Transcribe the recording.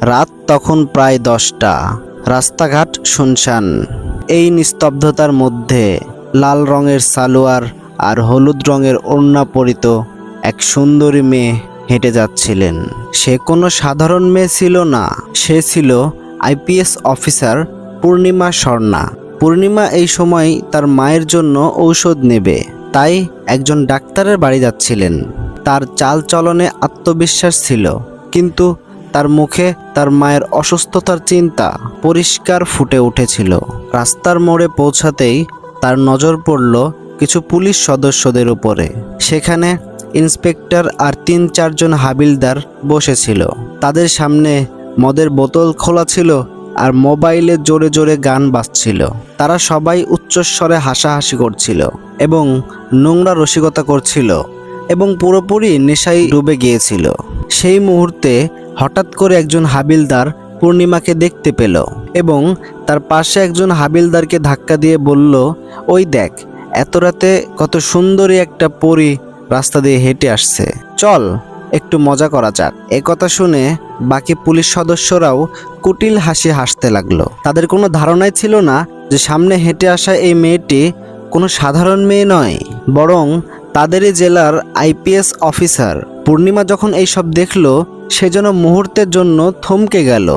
রাত তখন প্রায় দশটা। রাস্তাঘাট শুনশান। এই নিস্তব্ধতার মধ্যে লাল রঙের সালোয়ার আর হলুদ রঙের ওড়না পরিত এক সুন্দরী মেয়ে হেঁটে যাচ্ছিলেন। সে কোনো সাধারণ মেয়ে ছিল না। সে ছিল আইপিএস অফিসার পূর্ণিমা স্বর্ণা পূর্ণিমা এই সময় তার মায়ের জন্য ঔষধ নেবে। তাই একজন ডাক্তারের বাড়ি যাচ্ছিলেন। তার চাল চলনে আত্মবিশ্বাস ছিল। কিন্তু তার মুখে তার মায়ের অসুস্থতার চিন্তা পরিষ্কার ফুটে উঠেছিল। রাস্তার মোড়ে পৌঁছাতেই তার নজর পড়ল কিছু পুলিশ সদস্যদের উপরে। সেখানে ইন্সপেক্টর আর তিন চারজন হাবিলদার বসেছিল। তাদের সামনে মদের বোতল খোলা ছিল আর মোবাইলে জোরে জোরে গান বাজছিল। তারা সবাই উচ্চস্বরে হাসাহাসি করছিল এবং নোংরা রসিকতা করছিল এবং পুরোপুরি নেশায় ডুবে গিয়েছিল। সেই মুহূর্তে হঠাৎ করে একজন হাবিলদার পূর্ণিমাকে দেখতে পেল এবং তার পাশে একজন হাবিলদারকে ধাক্কা দিয়ে বলল, ওই দেখ, এত রাতে কত সুন্দরী একটা পরী রাস্তা দিয়ে হেঁটে আসছে। চল, একটু মজা করা যাক। এ কথা শুনে বাকি পুলিশ সদস্যরাও কুটিল হাসি হাসতে লাগল। তাদের কোনো ধারণাই ছিল না যে সামনে হেঁটে আসা এই মেয়েটি কোনো সাধারণ মেয়ে নয়, বরং তাদেরই জেলার আইপিএস অফিসার। পূর্ণিমা যখন এই সব দেখল সে যেন মুহূর্তের জন্য থমকে গেল।